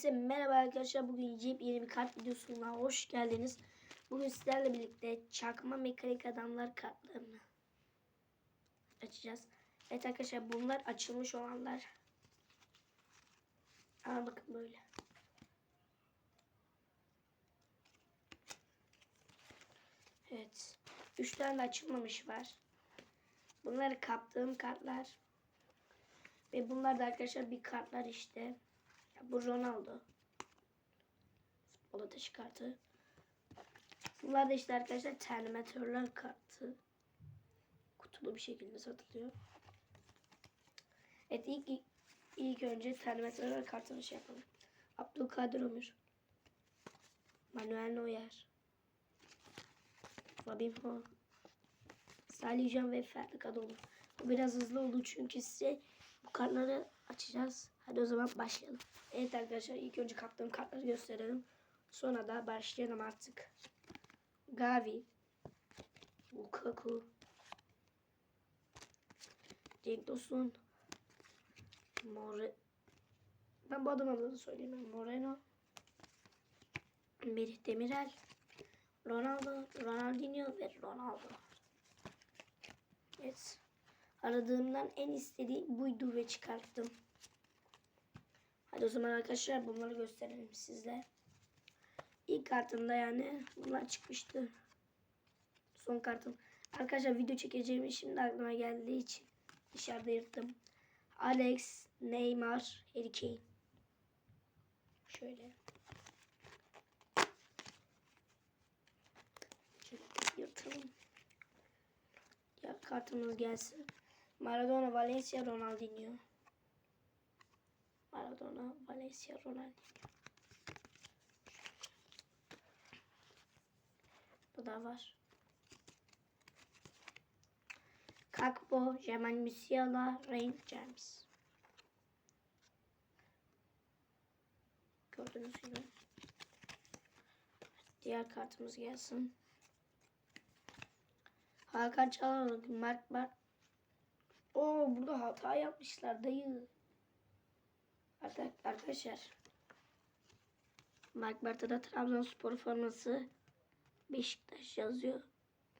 Hepinize merhaba arkadaşlar. Bugün yeni bir kart videosuna hoş geldiniz. Bugün sizlerle birlikte çakma mekanik adamlar kartlarını açacağız. Evet arkadaşlar bunlar açılmış olanlar. Ama bakın böyle. Evet. Üç tane de açılmamış var. Bunları kaptığım kartlar. Ve bunlar da arkadaşlar bir kartlar işte. Bu Ronaldo. Futbol ateşi kartı. Bunlar da işte arkadaşlar Terminatörler kartı. Kutulu bir şekilde satılıyor. Evet ilk, ilk önce Terminatörler kartını şey yapalım. Abdülkadir Ömür. Manuel Neuer. Fabinho. Salih Can ve Ferdi Kadıoğlu. Bu biraz hızlı oldu çünkü size bu kartları açacağız. Hadi o zaman başlayalım. Evet arkadaşlar ilk önce kaptığım kartları gösterelim. Sonra da başlayalım artık. Gavi. Lukaku. Cenk Tosun. More... Ben bu adamın adını söyleyeyim. Moreno. Merih Demirel. Ronaldo, Ronaldinho ve Ronaldo. Evet. Aradığımdan en istediğim buydu ve çıkarttım. Hadi o zaman arkadaşlar bunları gösterelim size. İlk kartımda yani bunlar çıkmıştı. Son kartım. Arkadaşlar video çekeceğim şimdi aklıma geldiği için dışarıda yırttım. Alex, Neymar, Harry Kane. Şöyle. Şöyle yırtalım. Ya kartımız gelsin. Maradona, Valencia, Ronaldinho. Maradona, Valencia, Ronaldinho. Bu da var. Kakpo, Jamal Musiala, Rain James. Gördüğünüz gibi. Diğer kartımız gelsin. Hakan Çalhanoğlu, Mark Bar. Oo burada hata yapmışlar dayı. Arkadaşlar. Mark Barta'da Trabzonspor forması Beşiktaş yazıyor.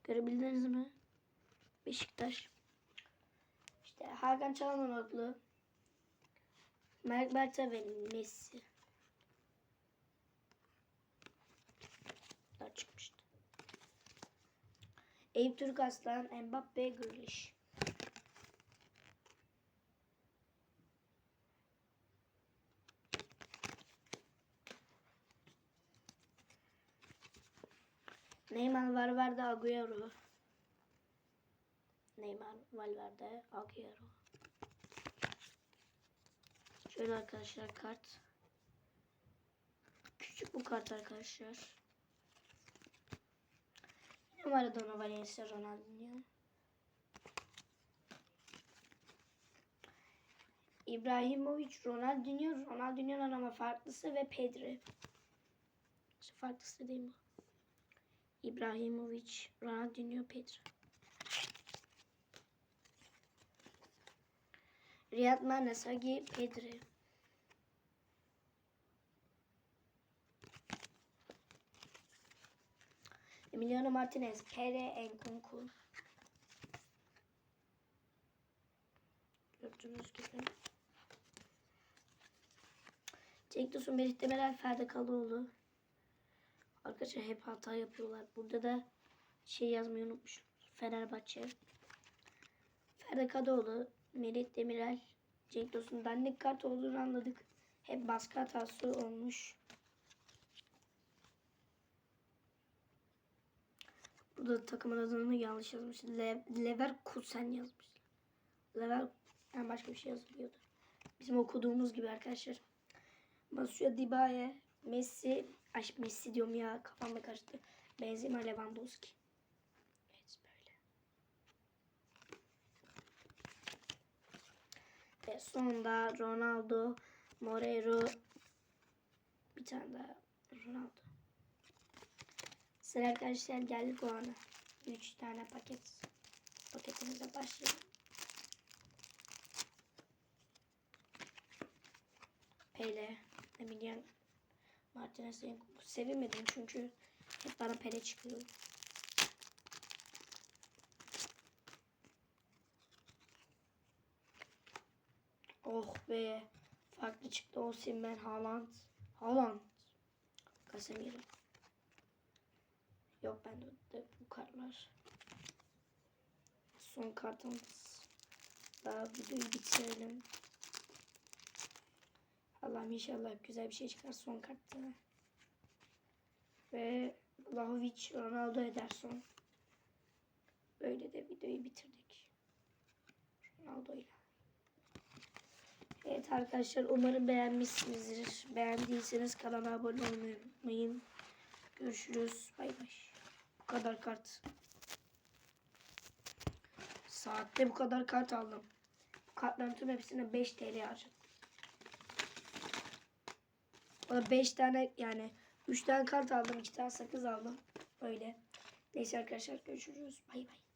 Görebildiniz mi? Beşiktaş. İşte Hakan Çalhanoğlu, Mark Barta ve Messi. Bunlar çıkmıştı. Eyüp Türk Aslan, Mbappe, Grealish. Neymar, Valverde, Agüero. Neymar, Valverde, Agüero. Şöyle arkadaşlar kart. Küçük bu kart arkadaşlar. Yine Maradona, Valencia, Ronaldinho. İbrahimovic, Ronaldinho, Ronaldinho'nun ama farklısı ve Pedri. Farklısı değil bu. İbrahimovic, Ronaldinho, Pedri. Riyad Mahrez, Hagi, Pedri. Emiliano Martinez, Pere, Enkunku. Gördüğünüz gibi. Cenk Tosun, Merih Demirel, Ferdi Kalıoğlu. Arkadaşlar hep hata yapıyorlar. Burada da şey yazmayı unutmuş. Fenerbahçe. Ferdi Kadıoğlu, Melih Demirel, Cenk Tosun dandik kart olduğunu anladık. Hep baskı hatası olmuş. Burada takımın adını yanlış yazmış. Le Leverkusen yazmış. Lever yani başka bir şey yazılıyordu. Bizim okuduğumuz gibi arkadaşlar. Masuya Dibaye, Messi, ay Messi diyorum ya kafamda karıştı. Benzema Lewandowski. Evet böyle. Ve sonunda Ronaldo, Morero, bir tane daha Ronaldo. Sıra arkadaşlar geldik o ana. 3 tane paket. Paketimize başlayalım. Pele, Emilian Martinez'i sevinmedim çünkü hep bana pere çıkıyor. Oh be. Farklı çıktı Osimhen, Haaland. Haaland. Casemiro. Yok bende de bu kartlar. Son kartımız. Daha videoyu bitirelim. Allah'ım inşallah güzel bir şey çıkar son kartta. Ve Vlahovic, Ronaldo Ederson. Böyle de videoyu bitirdik. Ronaldo ile. Evet arkadaşlar umarım beğenmişsinizdir. Beğendiyseniz kanala abone olmayı unutmayın. Görüşürüz. Bay bay. Bu kadar kart. Saatte bu kadar kart aldım. Bu kartların tüm hepsine 5 TL harcadım. Da 5 tane yani 3 tane kart aldım. 2 tane sakız aldım. Öyle. Neyse arkadaşlar görüşürüz. Bay bay.